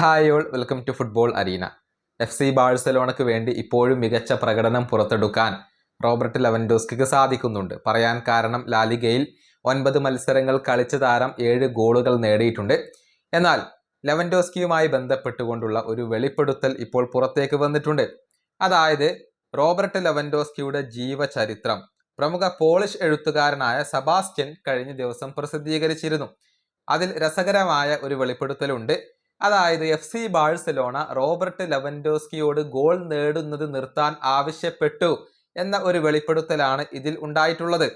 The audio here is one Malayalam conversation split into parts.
Hi all welcome to football arena. F C ബാഴ്സലോണയ്ക്ക് വേണ്ടി ഇപ്പോഴും മികച്ച പ്രകടനം പുറത്തെടുക്കാൻ റോബർട്ട് ലെവൻഡോസ്കിക്ക് സാധിക്കുന്നുണ്ട്. പറയാൻ കാരണം ലാലിഗയിൽ ഒൻപത് മത്സരങ്ങൾ കളിച്ച താരം ഏഴ് ഗോളുകൾ നേടിയിട്ടുണ്ട്. എന്നാൽ ലെവൻഡോസ്കിയുമായി ബന്ധപ്പെട്ടുകൊണ്ടുള്ള ഒരു വെളിപ്പെടുത്തൽ ഇപ്പോൾ പുറത്തേക്ക് വന്നിട്ടുണ്ട്. അതായത് റോബർട്ട് ലെവൻഡോസ്കിയുടെ ജീവചരിത്രം. പ്രമുഖ പോളിഷ് എഴുത്തുകാരനായ സബാസ്റ്റ്യൻ കഴിഞ്ഞ ദിവസം പ്രസിദ്ധീകരിച്ചിരുന്നു. അതിൽ രസകരമായ ഒരു വെളിപ്പെടുത്തലുണ്ട്. അതായത് എഫ് സി ബാഴ്സലോണ റോബർട്ട് ലെവൻഡോസ്കിയോട് ഗോൾ നേടുന്നത് നിർത്താൻ ആവശ്യപ്പെട്ടു എന്ന ഒരു വെളിപ്പെടുത്തലാണ് ഇതിൽ ഉണ്ടായിട്ടുള്ളത്.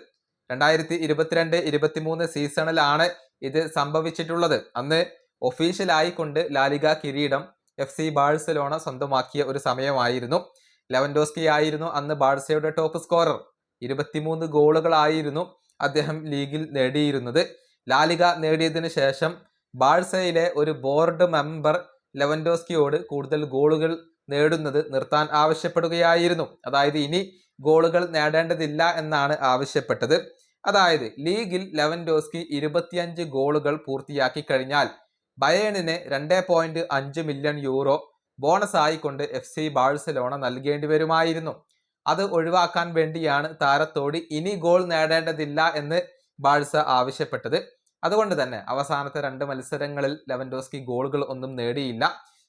രണ്ടായിരത്തി ഇരുപത്തിരണ്ട് ഇരുപത്തിമൂന്ന് സീസണിലാണ് ഇത് സംഭവിച്ചിട്ടുള്ളത്. അന്ന് ഒഫീഷ്യലായി കൊണ്ട് ലാലിക കിരീടം എഫ് സി ബാഴ്സലോണ സ്വന്തമാക്കിയ ഒരു സമയമായിരുന്നു. ലെവൻഡോസ്കി ആയിരുന്നു അന്ന് ബാഴ്സയുടെ ടോപ്പ് സ്കോറർ. ഇരുപത്തിമൂന്ന് ഗോളുകളായിരുന്നു അദ്ദേഹം ലീഗിൽ നേടിയിരുന്നത്. ലാലിക നേടിയതിനു ശേഷം ബാഴ്സയിലെ ഒരു ബോർഡ് മെമ്പർ ലെവൻഡോസ്കിയോട് കൂടുതൽ ഗോളുകൾ നേടുന്നത് നിർത്താൻ ആവശ്യപ്പെടുകയായിരുന്നു. അതായത് ഇനി ഗോളുകൾ നേടേണ്ടതില്ല എന്നാണ് ആവശ്യപ്പെട്ടത്. അതായത് ലീഗിൽ ലെവൻഡോസ്കി ഇരുപത്തിയഞ്ച് ഗോളുകൾ പൂർത്തിയാക്കി കഴിഞ്ഞാൽ ബയേണിന് രണ്ട് പോയിന്റ് അഞ്ച് മില്യൺ യൂറോ ബോണസ് ആയിക്കൊണ്ട് എഫ് സി ബാഴ്സലോണ നൽകേണ്ടി വരുമായിരുന്നു. അത് ഒഴിവാക്കാൻ വേണ്ടിയാണ് താരത്തോട് ഇനി ഗോൾ നേടേണ്ടതില്ല എന്ന് ബാഴ്സ ആവശ്യപ്പെട്ടത്. അതുകൊണ്ട് തന്നെ അവസാനത്തെ രണ്ട് മത്സരങ്ങളിൽ ലെവൻഡോസ്കി ഗോളുകൾ ഒന്നും നേടിയില്ല.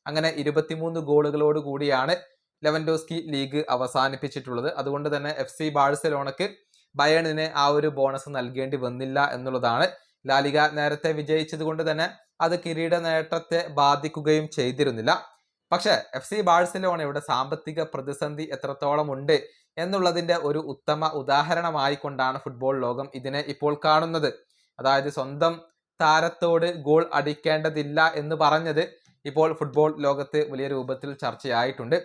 അങ്ങനെ ഇരുപത്തിമൂന്ന് ഗോളുകളോട് കൂടിയാണ് ലെവൻഡോസ്കി ലീഗ് അവസാനിപ്പിച്ചിട്ടുള്ളത്. അതുകൊണ്ട് തന്നെ എഫ് സി ബാഴ്സലോണക്ക് ബയണിന് ആ ഒരു ബോണസ് നൽകേണ്ടി വന്നില്ല എന്നുള്ളതാണ്. ലാലിക നേരത്തെ വിജയിച്ചത് കൊണ്ട് തന്നെ അത് കിരീട നേട്ടത്തെ ബാധിക്കുകയും ചെയ്തിരുന്നില്ല. പക്ഷെ എഫ് സി ബാഴ്സലോണയുടെ സാമ്പത്തിക പ്രതിസന്ധി എത്രത്തോളം ഉണ്ട് എന്നുള്ളതിന്റെ ഒരു ഉത്തമ ഉദാഹരണമായിക്കൊണ്ടാണ് ഫുട്ബോൾ ലോകം ഇതിനെ ഇപ്പോൾ കാണുന്നത്. അതായത് സ്വന്തം താരത്തോട് ഗോൾ അടിക്കേണ്ടതില്ല എന്ന് പറഞ്ഞത് ഇപ്പോൾ ഫുട്ബോൾ ലോകത്ത് വലിയ രൂപത്തിൽ ചർച്ചയായിട്ടുണ്ട്.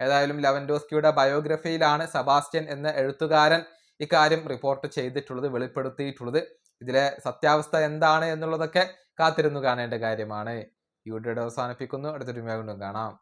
ഏതായാലും ലവൻഡോസ്കിയുടെ ബയോഗ്രഫിയിലാണ് സബാസ്റ്റ്യൻ എന്ന എഴുത്തുകാരൻ ഇക്കാര്യം റിപ്പോർട്ട് ചെയ്തിട്ടുള്ളത് വെളിപ്പെടുത്തിയിട്ടുള്ളത്. ഇതിലെ സത്യാവസ്ഥ എന്താണ് എന്നുള്ളതൊക്കെ കാത്തിരുന്നു കാണേണ്ട കാര്യമാണ്. വീഡിയോയുടെ അവസാനിപ്പിക്കുന്നു. അടുത്തൊരു കാണാം.